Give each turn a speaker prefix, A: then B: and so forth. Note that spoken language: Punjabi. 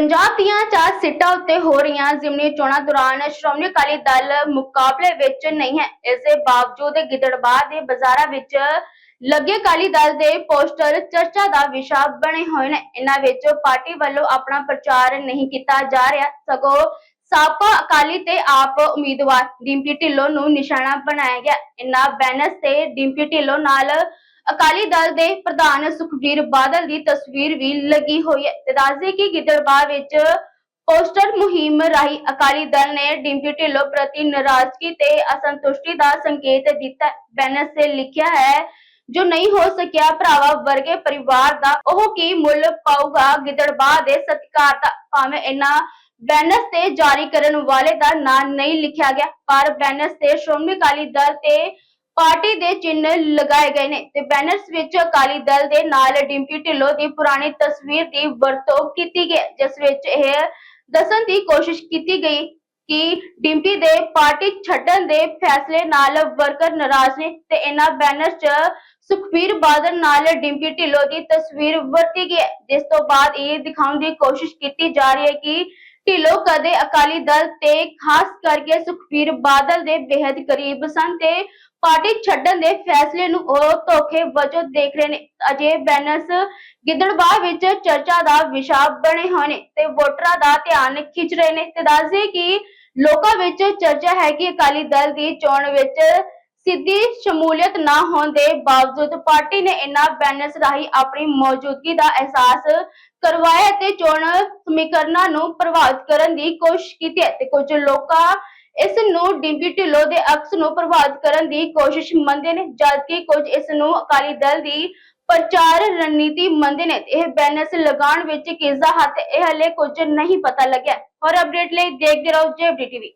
A: ਪੰਜਾਬ ਦੀਆਂ ਚਾਰ ਸੀਟਾਂ ਉੱਤੇ ਹੋ ਰਹੀਆਂ ਜ਼ਿਮਨੀ ਚੋਣਾਂ ਦੌਰਾਨ ਸ਼੍ਰੋਮਣੀ ਅਕਾਲੀ ਦਲ ਮੁਕਾਬਲੇ ਵਿੱਚ ਨਹੀਂ ਹੈ। ਇਸ ਦੇ ਬਾਵਜੂਦ ਗਿੱਦੜਬਾਹ ਦੇ ਬਾਜ਼ਾਰਾਂ ਵਿੱਚ ਲੱਗੇ ਅਕਾਲੀ ਦਲ ਦੇ ਪੋਸਟਰ ਚਰਚਾ ਦਾ ਵਿਸ਼ਾ ਬਣੇ ਹੋਏ ਨੇ। ਇਹਨਾਂ ਵਿੱਚ ਪਾਰਟੀ ਵੱਲੋਂ ਆਪਣਾ ਪ੍ਰਚਾਰ ਨਹੀਂ ਕੀਤਾ ਜਾ ਰਿਹਾ। ਸਗੋਂ ਸਾਬਕਾ ਅਕਾਲੀ ਤੇ ਆਪ ਉਮੀਦਵਾਰ ਡਿੰਪੀ ਢਿੱਲੋਂ ਨੂੰ ਨਿਸ਼ਾਨਾ ਬਣਾਇਆ ਗਿਆ। ਇਹਨਾਂ ਬੈਨਰਸ ਤੇ ਡਿੰਪੀ ਢਿੱਲੋਂ ਨਾਲ ਅਕਾਲੀ ਦਲ ਦੇ ਪ੍ਰਧਾਨ ਸੁਖਬੀਰ ਬਾਦਲ ਦੀ ਤਸਵੀਰ ਵੀ ਲੱਗੀ ਹੋਈ ਹੈ। ਤੇ ਦੱਸਦੇ ਕਿ ਗਿੱਦੜਬਾਹ ਵਿੱਚ ਪੋਸਟਰ ਮੁਹਿੰਮ ਰਾਹੀਂ ਅਕਾਲੀ ਦਲ ਨੇ ਡਿੰਪੀ ਢਿੱਲੋਂ ਪ੍ਰਤੀ ਨਾਰਾਜ਼ਗੀ ਤੇ ਅਸੰਤੁਸ਼ਟੀ ਦਾ ਸੰਕੇਤ ਦਿੱਤਾ ਬੈਨਰ ਤੇ ਲਿਖਿਆ ਹੈ, ਜੋ ਨਹੀਂ ਹੋ ਸਕਿਆ ਭਰਾਵਾ ਵਰਗੇ ਪਰਿਵਾਰ ਦਾ ਉਹ ਕੀ ਮੁੱਲ ਪਾਊਗਾ ਗਿੱਦੜਬਾਹ ਦੇ ਸਤਿਕਾਰ ਦਾ? ਭਾਵੇਂ ਇਹਨਾਂ ਬੈਨਰਸ ਤੇ ਜਾਰੀ ਕਰਨ ਵਾਲੇ ਦਾ ਨਾਂ ਨਹੀਂ ਲਿਖਿਆ ਗਿਆ, ਪਰ ਬੈਨਰਸ ਤੇ ਸ਼੍ਰੋਮਣੀ ਅਕਾਲੀ ਦਲ ਤੇ ਪਾਰਟੀ ਦੇ ਚਿੰਨ੍ਹ ਲਗਾਏ ਗਏ ਨੇ ਤੇ ਬੈਨਰਸ ਵਿੱਚ ਅਕਾਲੀ ਦਲ ਦੇ ਨਾਲ ਡਿੰਪੀ ਢਿੱਲੋਂ ਦੀ ਪੁਰਾਣੀ ਤਸਵੀਰ ਦੀ ਵਰਤੋਂ ਕੀਤੀ ਗਈ, ਜਿਸ ਵਿੱਚ ਇਹ ਦੱਸਣ ਦੀ ਕੋਸ਼ਿਸ਼ ਕੀਤੀ ਗਈ ਕਿ ਡਿੰਪੀ ਦੇ ਪਾਰਟੀ ਛੱਡਣ ਦੇ ਫੈਸਲੇ ਨਾਲ ਵਰਕਰ ਨਾਰਾਜ਼ ਨੇ ਤੇ ਇਹਨਾਂ ਬੈਨਰ 'ਚ ਸੁਖਬੀਰ ਬਾਦਲ ਨਾਲ ਡਿੰਪੀ ਢਿੱਲੋਂ ਦੀ ਤਸਵੀਰ ਵਰਤੀ ਗਈ ਹੈ, ਜਿਸ ਤੋਂ ਬਾਅਦ ਇਹ ਦਿਖਾਉਣ ਦੀ ਕੋਸ਼ਿਸ਼ ਕੀਤੀ ਜਾ ਰਹੀ ਹੈ ਕਿ ਢਿੱਲੋਂ ਕਦੇ ਅਕਾਲੀ ਦਲ ਤੇ ਖਾਸ ਕਰਕੇ ਸੁਖਬੀਰ ਬਾਦਲ ਦੇ ਬੇहद ਕਰੀਬ ਸਨ ਤੇ ਪਾਰਟੀ ਛੱਡਣ ਦੇ ਫੈਸਲੇ ਨੂੰ ਉਹ ਧੋਖੇ ਵਜੋਂ ਦੇਖ ਰਹੇ ਨੇ। ਅਜੇ ਬੈਨਸ ਗਿੱਦੜਬਾਹ ਵਿੱਚ ਚਰਚਾ ਦਾ ਵਿਸ਼ਾ ਬਣੇ ਹੋਏ ਨੇ ਤੇ ਵੋਟਰਾਂ ਦਾ ਧਿਆਨ ਖਿੱਚ ਰਹੇ ਨੇ ਤੇ ਦੱਸਦੇ ਕਿ ਲੋਕਾਂ ਵਿੱਚ ਚਰਚਾ ਹੈ ਕਿ ਅਕਾਲੀ ਦਲ ਦੀ ਚੋਣ ਵਿੱਚ ਸਿੱਧੀ ਸ਼ਮੂਲੀਅਤ ਨਾ ਹੋਣ ਦੇ ਬਾਵਜੂਦ ਪਾਰਟੀ ਨੇ ਇਹਨਾਂ ਬੈਨਰਸ ਰਾਹੀਂ ਆਪਣੀ ਮੌਜੂਦਗੀ ਦਾ ਅਹਿਸਾਸ ਕਰਵਾਇਆ ਤੇ ਚੋਣ ਸਮੀਕਰਨਾਂ ਨੂੰ ਪ੍ਰਭਾਵਿਤ ਕਰਨ ਦੀ ਕੋਸ਼ਿਸ਼ ਕੀਤੀ ਹੈ ਕੁਝ ਲੋਕਾਂ ਇਸ ਨੂੰ ਡਿੰਪੀ ਢਿੱਲੋਂ ਦੇ ਅਕਸ ਨੂੰ ਪ੍ਰਭਾਵਿਤ ਕਰਨ ਦੀ ਕੋਸ਼ਿਸ਼ ਮੰਨਦੇ ਨੇ, ਜਦਕਿ ਕੁਝ ਇਸ ਨੂੰ ਅਕਾਲੀ ਦਲ ਦੀ ਪ੍ਰਚਾਰ ਰਣਨੀਤੀ ਮੰਨਦੇ ਨੇ। ਇਹ ਬੈਨਰਸ ਲਗਾਉਣ ਵਿੱਚ ਕਿਸ ਦਾ ਹੱਥ, ਇਹ ਹਲੇ ਕੁਝ ਨਹੀਂ ਪਤਾ ਲੱਗਿਆ। ਹੋਰ ਅਪਡੇਟ ਲਈ ਦੇਖਦੇ ਰਹੋ ਜੇਬਡੀ ਟੀਵੀ